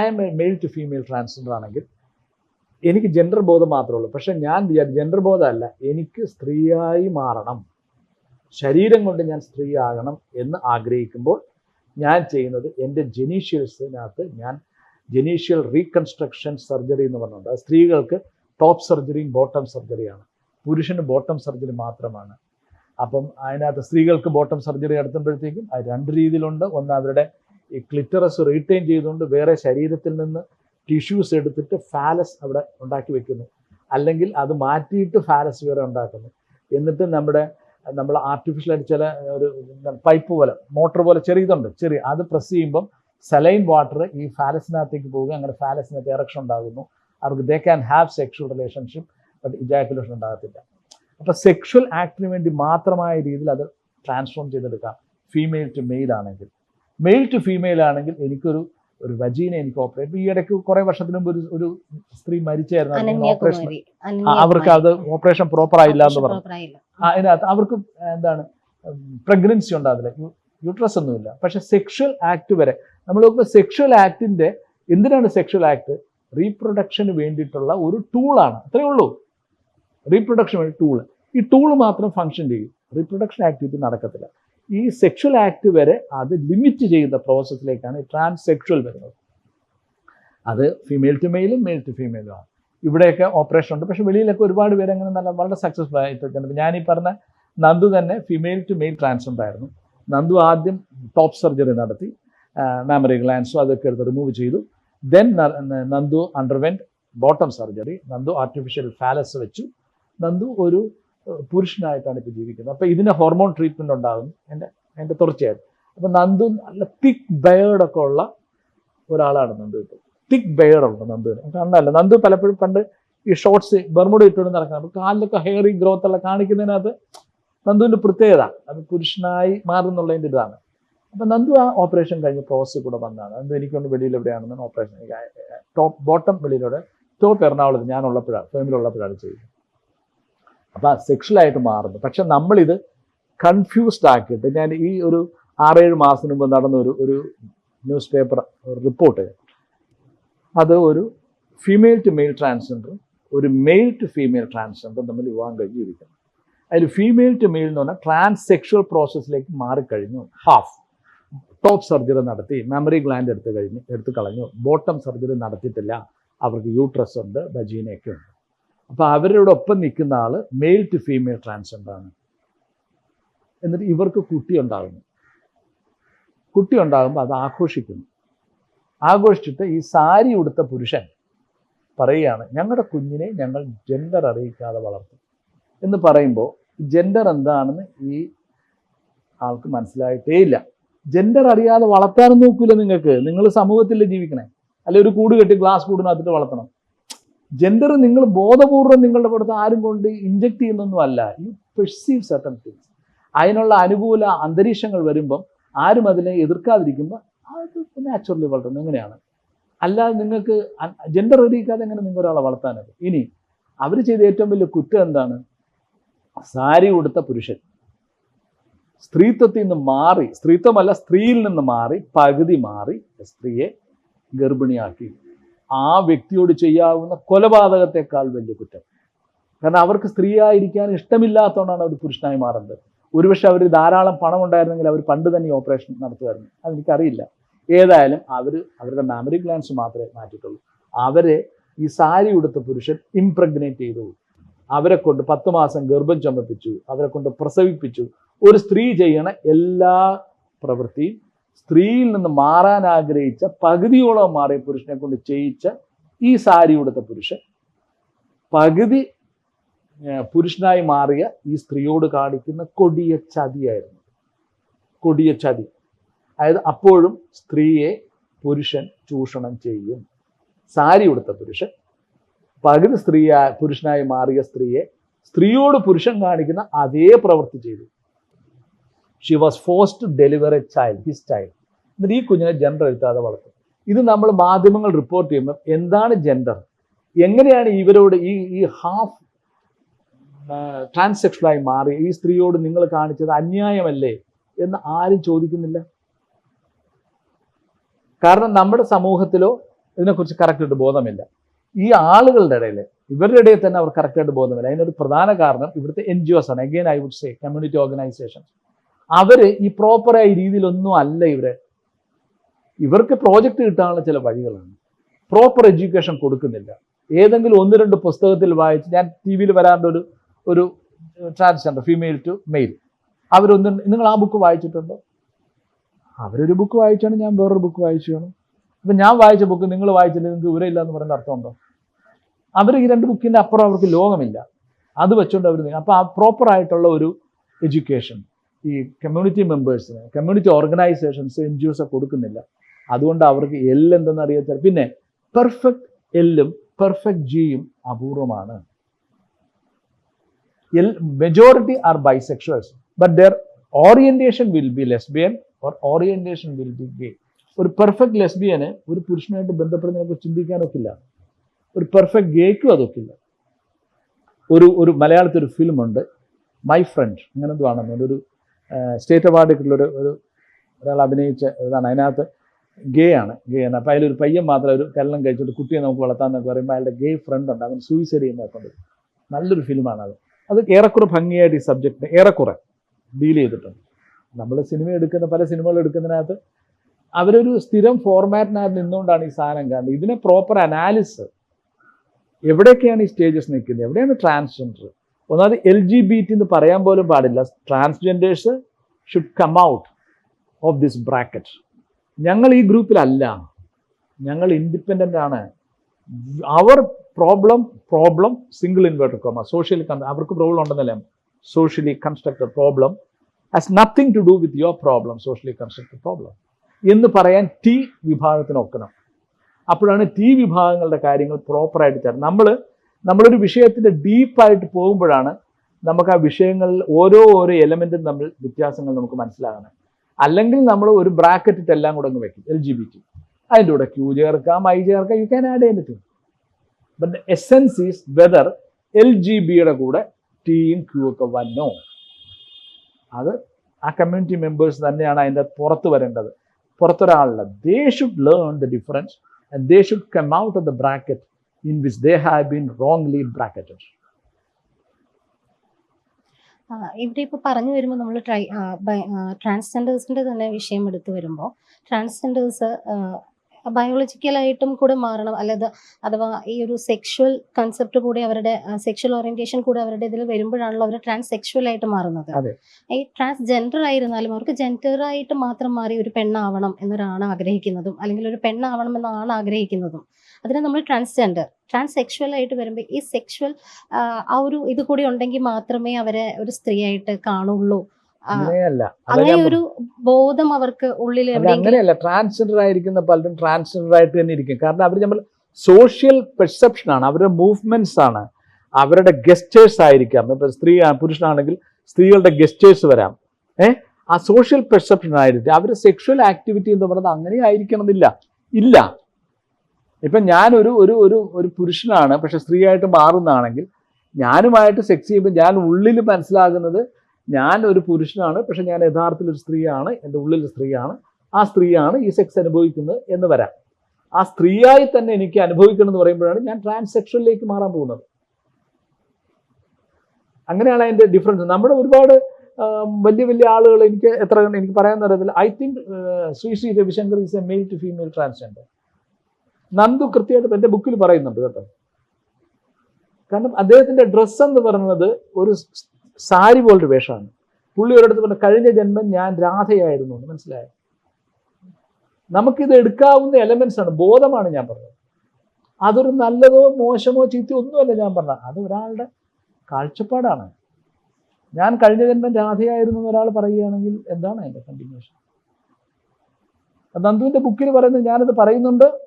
I am a male to female transgender ആണെങ്കിൽ എനിക്ക് gender ബോധം മാത്രമേ ഉള്ളൂ. പക്ഷേ ഞാൻ വിചാരിച്ചു ജെൻഡർ ബോധമല്ല എനിക്ക് സ്ത്രീയായി മാറണം. ശരീരം കൊണ്ട് ഞാൻ സ്ത്രീ ആകണം എന്ന് ആഗ്രഹിക്കുമ്പോൾ ഞാൻ ചെയ്യുന്നത് എന്റെ ജെനീഷ്യൽസിനകത്ത് ഞാൻ ജെനീഷ്യൽ റീകൺസ്ട്രക്ഷൻ സർജറി എന്ന് പറഞ്ഞിട്ടുണ്ട്. അത് സ്ത്രീകൾക്ക് ടോപ്പ് സർജറിയും ബോട്ടം സർജറിയാണ് പുരുഷന് ബോട്ടം സർജറി മാത്രമാണ്. അപ്പം അതിനകത്ത് സ്ത്രീകൾക്ക് ബോട്ടം സർജറി നടത്തുമ്പോഴത്തേക്കും അത് രണ്ട് രീതിയിലുണ്ട്. ഒന്ന് അവരുടെ ഈ ക്ലിറ്ററസ് റീറ്റെയിൻ ചെയ്തുകൊണ്ട് വേറെ ശരീരത്തിൽ നിന്ന് ടിഷ്യൂസ് എടുത്തിട്ട് ഫാലസ് അവിടെ ഉണ്ടാക്കി വെക്കുന്നു. അല്ലെങ്കിൽ അത് മാറ്റിയിട്ട് ഫാലസ് വേറെ ഉണ്ടാക്കുന്നു. എന്നിട്ട് നമ്മുടെ നമ്മൾ ആർട്ടിഫിഷ്യലായിട്ട് ചില ഒരു പൈപ്പ് പോലെ മോട്ടർ പോലെ ചെറിയതുണ്ട് ചെറിയ. അത് പ്രസ് ചെയ്യുമ്പം സലൈൻ വാട്ടർ ഈ ഫാലസിനകത്തേക്ക് പോവുക. അങ്ങനെ ഫാലസിനകത്ത് ഇറക്ഷൻ ഉണ്ടാകുന്നു. അവർക്ക് they can have sexual relationship but ejaculation ഉണ്ടാകത്തില്ല. അപ്പോൾ സെക്ഷൽ ആക്ടിന് വേണ്ടി മാത്രമായ രീതിയിൽ അത് ട്രാൻസ്ഫോം ചെയ്തെടുക്കാം. ഫീമെയിൽ ടു മെയിൽ ആണെങ്കിൽ. മെയിൽ ടു ഫീമെയിൽ ആണെങ്കിൽ എനിക്കൊരു ഒരു വജീനെ എനിക്ക് ഓപ്പറേറ്റ് ഈ ഇടയ്ക്ക് കുറെ വർഷത്തിന് മുമ്പ് ഒരു ഒരു സ്ത്രീ മരിച്ചായിരുന്നു. ഓപ്പറേഷൻ അവർക്ക് അത് ഓപ്പറേഷൻ പ്രോപ്പർ ആയില്ല എന്ന് പറഞ്ഞു. അതിനകത്ത് അവർക്ക് എന്താണ് പ്രഗ്നൻസി ഉണ്ടാവില്ല. യൂട്രസ് ഒന്നുമില്ല പക്ഷെ സെക്ഷൽ ആക്ട് വരെ നമ്മൾ നോക്കുമ്പോൾ സെക്ഷൽ ആക്ടിന്റെ എന്തിനാണ് സെക്ഷൽ ആക്ട് റീപ്രൊഡക്ഷന് വേണ്ടിയിട്ടുള്ള ഒരു ടൂളാണ് അത്രയേ ഉള്ളൂ. റീപ്രൊഡക്ഷൻ വേണ്ടി ടൂൾ ഈ ടൂൾ മാത്രം ഫങ്ഷൻ ചെയ്യും. റീപ്രൊഡക്ഷൻ ആക്ടിവിറ്റി നടക്കത്തില്ല. ഈ സെക്ഷൽ ആക്ട് വരെ അത് ലിമിറ്റ് ചെയ്യുന്ന പ്രോസസ്സിലേക്കാണ് ട്രാൻസ് സെക്ഷൽ വരുന്നത്. അത് ഫീമെയിൽ ടു മെയിലും മെയിൽ ടു ഫീമെയിലും ആണ്. ഇവിടെയൊക്കെ ഓപ്പറേഷൻ ഉണ്ട്. പക്ഷെ വെളിയിലൊക്കെ ഒരുപാട് പേര് അങ്ങനെ നല്ല വളരെ സക്സസ്ഫുൾ ആയിട്ട് ഞാൻ ഈ പറഞ്ഞ നന്ദു തന്നെ ഫീമെയിൽ ടു മെയിൽ ട്രാൻസ് ആയിരുന്നു നന്ദു ആദ്യം ടോപ്പ് സർജറി നടത്തി. മാമറി ഗ്ലാൻസും അതൊക്കെ എടുത്ത് റിമൂവ് ചെയ്തു. Then Nandu underwent bottom surgery Nandu artificial phallus വെച്ചു. നന്ദു ഒരു പുരുഷനായിട്ടാണ് ഇപ്പോൾ ജീവിക്കുന്നത്. അപ്പോൾ ഇതിന് ഹോർമോൺ ട്രീറ്റ്മെന്റ് ഉണ്ടാകും. എന്റെ എന്റെ തുടർച്ചയായിട്ട്. അപ്പോൾ നന്ദു നല്ല തിക്ക് ബയേർഡൊക്കെ ഉള്ള ഒരാളാണ് നന്ദു ഇപ്പോൾ തിക്ക് ബയേർഡുണ്ട് നന്ദുവിന് കണ്ടല്ല നന്ദു പലപ്പോഴും പണ്ട് ഈ ഷോർട്സ് ബർമുട ഇട്ടുകൊണ്ട് നടക്കുന്നത്. അപ്പോൾ കാലിലൊക്കെ ഹെയറി ഗ്രോത്ത് എല്ലാം കാണിക്കുന്നതിനകത്ത് നന്ദുവിന്റെ പ്രത്യേകത അത് പുരുഷനായി മാറുന്നുള്ളതിന്റെ ഇതാണ്. അപ്പം നന്ദു ആ ഓപ്പറേഷൻ കഴിഞ്ഞ് പ്രോസസ്സിൽ കൂടെ വന്നതാണ്. നന്ദു എനിക്കൊണ്ട് വെളിയിൽ എവിടെയാണെന്ന് ഓപ്പറേഷൻ ടോപ്പ് ബോട്ടം വെളിയിലൂടെ ടോപ്പ് എറണാകുളത്ത് ഞാൻ ഉള്ളപ്പോഴാണ് ഫേമിലുള്ളപ്പോഴാണ് ചെയ്യുന്നത് അപ്പം സെക്ഷലായിട്ട് മാറുന്നു. പക്ഷെ നമ്മളിത് കൺഫ്യൂസ്ഡ് ആക്കിയിട്ട് ഞാൻ ഈ ഒരു ആറേഴ് മാസത്തിന് മുമ്പ് നടന്ന ഒരു ഒരു ന്യൂസ് പേപ്പർ റിപ്പോർട്ട് അത് ഒരു ഫീമെയിൽ ടു മെയിൽ ട്രാൻസ്ജെൻഡർ ഒരു മെയിൽ ടു ഫീമെയിൽ ട്രാൻസ്ജെൻഡർ തമ്മിൽ വിവാഹം കഴിഞ്ഞിരിക്കുന്നു അതിൽ ഫീമെയിൽ ടു മെയിൽ എന്ന് പറഞ്ഞാൽ ട്രാൻസ് സെക്ഷൽ പ്രോസസ്സിലേക്ക് മാറിക്കഴിഞ്ഞു. ഹാഫ് ടോപ്പ് സർജറി നടത്തി മെമ്മറി ഗ്ലാൻഡ് എടുത്ത് കഴിഞ്ഞ് എടുത്ത് കളഞ്ഞു. ബോട്ടം സർജറി നടത്തിയിട്ടില്ല. അവർക്ക് യൂട്രസ് ഉണ്ട് ബജീനയൊക്കെ ഉണ്ട്. അപ്പോൾ ഒപ്പം നിൽക്കുന്ന ആൾ മെയിൽ ടു ഫീമെയിൽ ട്രാൻസ്ജെൻഡർ ആണ്. എന്നിട്ട് ഇവർക്ക് കുട്ടി ഉണ്ടാകുന്നു. കുട്ടി ഉണ്ടാകുമ്പോൾ അത് ആഘോഷിക്കുന്നു. ആഘോഷിച്ചിട്ട് ഈ സാരി ഉടുത്ത പുരുഷൻ പറയുകയാണ് ഞങ്ങളുടെ കുഞ്ഞിനെ ഞങ്ങൾ ജെൻഡർ അറിയിക്കാതെ വളർത്തും. എന്ന് പറയുമ്പോൾ ജെൻഡർ എന്താണെന്ന് ഈ ആൾക്ക് മനസ്സിലായിട്ടേ ഇല്ല. ജെൻഡർ അറിയാതെ വളർത്താനും നോക്കൂല നിങ്ങൾക്ക്. നിങ്ങൾ സമൂഹത്തിൽ ജീവിക്കണേ. അല്ലെ ഒരു കൂട് കെട്ടി ഗ്ലാസ് കൂടിനകത്തിട്ട് വളർത്തണം. ജെൻഡർ നിങ്ങൾ ബോധപൂർവം നിങ്ങളുടെ പുറത്ത് ആരും കൊണ്ട് ഇഞ്ചക്ട് ചെയ്യുന്നൊന്നും അല്ല. യു പെർസീവ് സർട്ടൺ തിങ്സ് അതിനുള്ള അനുകൂല അന്തരീക്ഷങ്ങൾ വരുമ്പം ആരും അതിനെ എതിർക്കാതിരിക്കുമ്പോൾ അത് നാച്ചുറലി വളർത്തുന്നത് എങ്ങനെയാണ് അല്ലാതെ നിങ്ങൾക്ക് ജെൻഡർ അറിയിക്കാതെ എങ്ങനെ നിങ്ങൾ ഒരാളെ വളർത്താനത് ഇനി അവർ ചെയ്ത ഏറ്റവും വലിയ കുറ്റം എന്താണ്? സാരി ഉടുത്ത പുരുഷൻ. സ്ത്രീത്വത്തിൽ നിന്ന് മാറി സ്ത്രീത്വമല്ല സ്ത്രീയിൽ നിന്ന് മാറി പകുതി മാറി സ്ത്രീയെ ഗർഭിണിയാക്കി. ആ വ്യക്തിയോട് ചെയ്യാവുന്ന കൊലപാതകത്തെക്കാൾ വലിയ കുറ്റം. കാരണം അവർക്ക് സ്ത്രീയായിരിക്കാൻ ഇഷ്ടമില്ലാത്തതുകൊണ്ടാണ് അവർ പുരുഷനായി മാറുന്നത്. ഒരുപക്ഷെ അവർ ധാരാളം പണം ഉണ്ടായിരുന്നെങ്കിൽ അവർ പണ്ട് തന്നെ ഓപ്പറേഷൻ നടത്തുമായിരുന്നു. അതെനിക്കറിയില്ല. ഏതായാലും അവർ അവരുടെ മാമറി ഗ്ലാൻസ് മാത്രമേ മാറ്റിയിട്ടുള്ളൂ. അവരെ ഈ സാരി ഉടുത്ത പുരുഷൻ ഇംപ്രഗ്നേറ്റ് ചെയ്തു. അവരെ കൊണ്ട് പത്ത് മാസം ഗർഭം ചുമപ്പിച്ചു. അവരെ കൊണ്ട് പ്രസവിപ്പിച്ചു. ഒരു സ്ത്രീ ചെയ്യണ എല്ലാ പ്രവൃത്തിയും സ്ത്രീയിൽ നിന്ന് മാറാൻ ആഗ്രഹിച്ച പകുതിയോളം മാറിയ പുരുഷനെ കൊണ്ട് ചെയ്യിച്ച ഈ സാരി ഉടുത്ത പുരുഷൻ പകുതി പുരുഷനായി മാറിയ ഈ സ്ത്രീയോട് കാണിക്കുന്ന കൊടിയ ചതിയായിരുന്നു. കൊടിയ ചതി. അതായത് അപ്പോഴും സ്ത്രീയെ പുരുഷൻ ചൂഷണം ചെയ്യും. സാരി ഉടുത്ത പുരുഷൻ പകുതി സ്ത്രീയാ പുരുഷനായി മാറിയ സ്ത്രീയെ സ്ത്രീയോട് പുരുഷൻ കാണിക്കുന്ന അതേ പ്രവൃത്തി ചെയ്തു. She was force to deliver a child his child എന്നിട്ട് ഈ കുഞ്ഞിനെ ജെൻഡർ എഴുത്താതെ വളർത്തും. ഇത് നമ്മൾ മാധ്യമങ്ങൾ റിപ്പോർട്ട് ചെയ്യുമ്പോൾ എന്താണ് ജെൻഡർ എങ്ങനെയാണ് ഇവരോട് ഈ ഈ ഹാഫ് ട്രാൻസെക്ഷനായി മാറി? ഈ സ്ത്രീയോട് നിങ്ങൾ കാണിച്ചത് അന്യായമല്ലേ എന്ന് ആരും ചോദിക്കുന്നില്ല. കാരണം നമ്മുടെ സമൂഹത്തിലോ ഇതിനെക്കുറിച്ച് കറക്റ്റായിട്ട് ബോധമില്ല. ഈ ആളുകളുടെ ഇടയിൽ ഇവരുടെ ഇടയിൽ തന്നെ അവർ കറക്റ്റായിട്ട് ബോധമില്ല. അതിനൊരു പ്രധാന കാരണം ഇവിടുത്തെ എൻ ജി ഒസ് ആണ്. Again I would say community organisation അവർ ഈ പ്രോപ്പറായ രീതിയിലൊന്നും അല്ല ഇവരെ. ഇവർക്ക് പ്രോജക്റ്റ് കിട്ടാനുള്ള ചില വഴികളാണ്. പ്രോപ്പർ എഡ്യൂക്കേഷൻ കൊടുക്കുന്നില്ല. ഏതെങ്കിലും ഒന്ന് രണ്ട് പുസ്തകത്തിൽ വായിച്ച് ഞാൻ ടി വിയിൽ വരാണ്ട് ഒരു ഒരു ട്രാൻസ്ജെൻഡർ ഫീമെയിൽ ടു മെയിൽ അവരൊന്ന് നിങ്ങൾ ആ ബുക്ക് വായിച്ചിട്ടുണ്ടോ? അവരൊരു ബുക്ക് വായിച്ചാണ് ഞാൻ വേറൊരു ബുക്ക് വായിച്ചാണ്. അപ്പം ഞാൻ വായിച്ച ബുക്ക് നിങ്ങൾ വായിച്ചില്ല നിങ്ങൾക്ക് ഇല്ല എന്ന് പറയുന്ന അർത്ഥമുണ്ടോ? അവർ ഈ രണ്ട് ബുക്കിന്റെ അപ്പുറം അവർക്ക് ലോകമില്ല. അത് വെച്ചുകൊണ്ട് അവർ അപ്പോൾ ആ പ്രോപ്പർ ആയിട്ടുള്ള ഒരു എഡ്യൂക്കേഷൻ ഈ community മെമ്പേഴ്സിന് community organisations N G Os കൊടുക്കുന്നില്ല. അതുകൊണ്ട് അവർക്ക് എൽ എന്തെന്ന് അറിയാത്ത പിന്നെ പെർഫെക്റ്റ് എല്ലും പെർഫെക്റ്റ് ജിയും അപൂർവമാണ്. All majority are bisexuals but their orientation will be lesbian or orientation will be gay ഒരു പെർഫെക്റ്റ് ലെസ്ബിയന് ഒരു പുരുഷനായിട്ട് ബന്ധപ്പെടുന്നതിനെ ചിന്തിക്കാനൊക്കില്ല. ഒരു പെർഫെക്റ്റ് ഗേക്കും അതൊക്കില്ല. ഒരു ഒരു മലയാളത്തിൽ ഒരു ഫിലിമുണ്ട് മൈ ഫ്രണ്ട് അങ്ങനെ ഒരു സ്റ്റേറ്റ് അവാർഡ് കിട്ടുള്ള ഒരു ഒരു ഒരാൾ അഭിനയിച്ച ഇതാണ്. അതിനകത്ത് ഗേ ആണ്. ഗേ ആണ്. അപ്പോൾ അതിലൊരു പയ്യൻ മാത്രം ഒരു കല്ലം കഴിച്ചിട്ട് കുട്ടിയെ നമുക്ക് വളർത്താമെന്നൊക്കെ പറയുമ്പോൾ അയാളുടെ ഗേ ഫ്രണ്ട് ഉണ്ട്. അവൻ സൂയിസൈഡ് ചെയ്യുന്നതൊക്കെ ഉണ്ട് നല്ലൊരു ഫിലിമാണ് അത്. അത് ഏറെക്കുറെ ഭംഗിയായിട്ട് ഈ സബ്ജക്റ്റ് ഏറെക്കുറെ ഡീൽ ചെയ്തിട്ടുണ്ട്. നമ്മൾ സിനിമ എടുക്കുന്ന പല സിനിമകൾ എടുക്കുന്നതിനകത്ത് അവരൊരു സ്ഥിരം ഫോർമാറ്റിനകത്ത് നിന്നുകൊണ്ടാണ് ഈ സാധനം കാണുന്നത്. ഇതിനെ പ്രോപ്പർ അനാലിസിസ് എവിടെയൊക്കെയാണ് ഈ സ്റ്റേജസ് നിൽക്കുന്നത്? എവിടെയാണ് ട്രാൻസ്ജെൻഡർ ഒന്നാമത് എൽ ജി ബി ടി എന്ന് പറയാൻ പോലും പാടില്ല. Transgenders should come out of this bracket ഞങ്ങൾ ഈ ഗ്രൂപ്പിലല്ല. ഞങ്ങൾ ഇൻഡിപെൻഡന്റ് ആണ്. അവർ problem problem single inverted comma social അവർക്ക് problem ഉണ്ടെന്നല്ലേ? Socially constructed problem has nothing to do with your problem socially constructed problem എന്ന് പറയാൻ ടി വിഭാഗത്തിന് ഒക്കണം അപ്പോഴാണ് ടി വിഭാഗങ്ങളുടെ കാര്യങ്ങൾ പ്രോപ്പറായിട്ട് തരണം നമ്മൾ നമ്മളൊരു വിഷയത്തിന്റെ ഡീപ്പായിട്ട് പോകുമ്പോഴാണ് നമുക്ക് ആ വിഷയങ്ങളിൽ ഓരോ ഓരോ എലമെന്റും നമ്മൾ വ്യത്യാസങ്ങൾ നമുക്ക് മനസ്സിലാകണം അല്ലെങ്കിൽ നമ്മൾ ഒരു ബ്രാക്കറ്റിട്ട് എല്ലാം കൂടെ അങ്ങ് വെക്കും. എൽ ജി ബി ടി അതിന്റെ കൂടെ ക്യൂ ചേർക്കാം ഐ ചേർക്കാം you can add anything but essence is whether L G ബിയുടെ കൂടെ ടിയും ക്യൂ ഒക്കെ വന്നോ. അത് ആ കമ്മ്യൂണിറ്റി മെമ്പേഴ്സ് തന്നെയാണ് അതിന്റെ പുറത്ത് വരേണ്ടത്. പുറത്തൊരാളല്ല they should learn the difference and they should come out of the bracket in which they have been wrongly bracketed. ഇവിടെ ഇപ്പോൾ പറഞ്ഞു വരുമ്പോൾ നമ്മൾ ട്രൈ ട്രാൻസ്ജെൻഡേഴ്സിന്റെ തന്നെ വിഷയം എടുത്തു വരുമ്പോൾ ട്രാൻസ്ജെൻഡേഴ്സ് ബയോളജിക്കലായിട്ടും കൂടെ മാറണം. അല്ലാതെ അഥവാ ഈ ഒരു സെക്ഷുവൽ കൺസെപ്റ്റ് കൂടി അവരുടെ സെക്ഷുവൽ ഓറിയന്റേഷൻ കൂടി അവരുടെ ഇതിൽ വരുമ്പോഴാണല്ലോ അവർ ട്രാൻസ് സെക്ഷുവൽ ആയിട്ട് മാറുന്നത്. ഈ ട്രാൻസ് ജെൻഡർ ആയിരുന്നാലും അവർക്ക് ജെൻഡർ ആയിട്ട് മാത്രം മാറി ഒരു പെണ്ണാവണം എന്നൊരാണ് ആഗ്രഹിക്കുന്നതും അല്ലെങ്കിൽ ഒരു പെണ്ണാവണം എന്നാണ് ആഗ്രഹിക്കുന്നതും. അതിനെ നമ്മൾ ട്രാൻസ്ജെൻഡർ ട്രാൻസ് സെക്ഷുവൽ ആയിട്ട് വരുമ്പോൾ ഈ സെക്ഷുവൽ ആ ഒരു ഇത് കൂടി ഉണ്ടെങ്കിൽ മാത്രമേ അവരെ ഒരു സ്ത്രീ ആയിട്ട് കാണുള്ളൂ. അങ്ങനെ ഒരു ബോധം അവർക്ക് ഉള്ളിൽ അങ്ങനെയല്ല. ട്രാൻസ്ജെൻഡർ ആയിരിക്കുന്ന പലരും ട്രാൻസ്ജെൻഡർ ആയിട്ട് തന്നെ ഇരിക്കും. കാരണം അവർ നമ്മൾ സോഷ്യൽ പെർസെപ്ഷൻ ആണ്. അവരുടെ മൂവ്മെന്റ്സ് ആണ്. അവരുടെ ഗസ്റ്റേഴ്സ് ആയിരിക്കാം. ഇപ്പൊ സ്ത്രീ പുരുഷനാണെങ്കിൽ സ്ത്രീകളുടെ ഗസ്റ്റേഴ്സ് വരാം. ഏ? ആ സോഷ്യൽ പെർസെപ്ഷൻ ആയിട്ട് അവരുടെ സെക്ഷൽ ആക്ടിവിറ്റി എന്ന് പറയുന്നത് അങ്ങനെ ആയിരിക്കണമെന്നില്ല. ഇല്ല. ഇപ്പം ഞാനൊരു ഒരു ഒരു ഒരു പുരുഷനാണ്. പക്ഷെ സ്ത്രീയായിട്ട് മാറുന്നതാണെങ്കിൽ ഞാനുമായിട്ട് സെക്സ് ചെയ്യുമ്പോൾ ഞാൻ ഉള്ളിൽ മനസ്സിലാകുന്നത് ഞാൻ ഒരു പുരുഷനാണ് പക്ഷെ ഞാൻ യഥാർത്ഥത്തിൽ ഒരു സ്ത്രീയാണ് എന്റെ ഉള്ളിൽ സ്ത്രീയാണ്. ആ സ്ത്രീയാണ് ഈ സെക്സ് അനുഭവിക്കുന്നത് എന്ന് വരാം. ആ സ്ത്രീയായി തന്നെ എനിക്ക് അനുഭവിക്കണം എന്ന് പറയുമ്പോഴാണ് ഞാൻ ട്രാൻസ്സെക്ഷനിലേക്ക് മാറാൻ പോകുന്നത്. അങ്ങനെയാണ് അതിന്റെ ഡിഫറൻസ് നമ്മുടെ ഒരുപാട് വലിയ വലിയ ആളുകൾ എനിക്ക് എത്ര എനിക്ക് പറയാൻ അറിയത്തില്ല. I think Sri Sri Ravishankar is a male to female transgender Nandu കൃത്യമായിട്ട് എന്റെ ബുക്കിൽ പറയുന്നുണ്ട് കേട്ടോ. കാരണം അദ്ദേഹത്തിന്റെ ഡ്രസ്സ് എന്ന് പറയുന്നത് ഒരു സാരി പോലൊരു വേഷമാണ്. പുള്ളി ഒരിടത്ത് പറഞ്ഞ കഴിഞ്ഞ ജന്മം ഞാൻ രാധയായിരുന്നു. എന്ന് മനസ്സിലായോ? നമുക്കിത് എടുക്കാവുന്ന എലമെന്റ്സ് ആണ് ബോധമാണ് ഞാൻ പറഞ്ഞത്. അതൊരു നല്ലതോ മോശമോ ചീത്തയോ ഒന്നുമല്ല ഞാൻ പറഞ്ഞത്. അത് ഒരാളുടെ കാഴ്ചപ്പാടാണ്. ഞാൻ കഴിഞ്ഞ ജന്മം രാധയായിരുന്നു എന്ന് ഒരാൾ പറയുകയാണെങ്കിൽ എന്താണ് അതിന്റെ കണ്ടിന്യൂഷൻ നന്ദുവിന്റെ ബുക്കിൽ പറയുന്നത് ഞാനത് പറയുന്നുണ്ട്.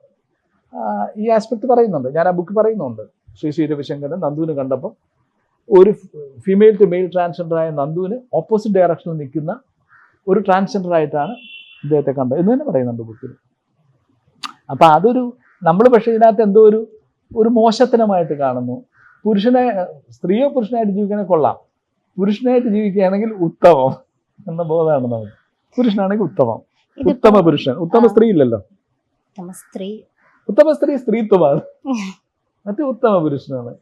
ഈ ആസ്പെക്ട് പറയുന്നുണ്ട്. ഞാൻ ആ ബുക്ക് പറയുന്നുണ്ട്. ശ്രീ ശ്രീ രവിശങ്കരൻ നന്ദുവിന് കണ്ടപ്പോൾ ഒരു ഫീമെയിൽ ടു മെയിൽ ട്രാൻസ്ജെൻഡറായ നന്ദുവിന് ഓപ്പോസിറ്റ് ഡയറക്ഷനിൽ നിൽക്കുന്ന ഒരു ട്രാൻസ്ജെൻഡർ ആയിട്ടാണ് ഇദ്ദേഹത്തെ കണ്ടത്. എന്ന് തന്നെ പറയുന്നുണ്ട് ബുക്കിൽ അപ്പം അതൊരു നമ്മൾ പക്ഷേ ഇതിനകത്ത് എന്തോ ഒരു ഒരു മോശത്തനമായിട്ട് കാണുന്നു. പുരുഷനെ സ്ത്രീയോ പുരുഷനായിട്ട് ജീവിക്കണേ കൊള്ളാം. പുരുഷനായിട്ട് ജീവിക്കുകയാണെങ്കിൽ ഉത്തമം എന്ന ബോധമാണ് നമുക്ക്. പുരുഷനാണെങ്കിൽ ഉത്തമം. ഉത്തമ പുരുഷൻ. ഉത്തമ സ്ത്രീ ഇല്ലല്ലോ. ഉത്തമ സ്ത്രീ സ്ത്രീത്വമാണ്. മറ്റേ ഉത്തമ പുരുഷനാണ്.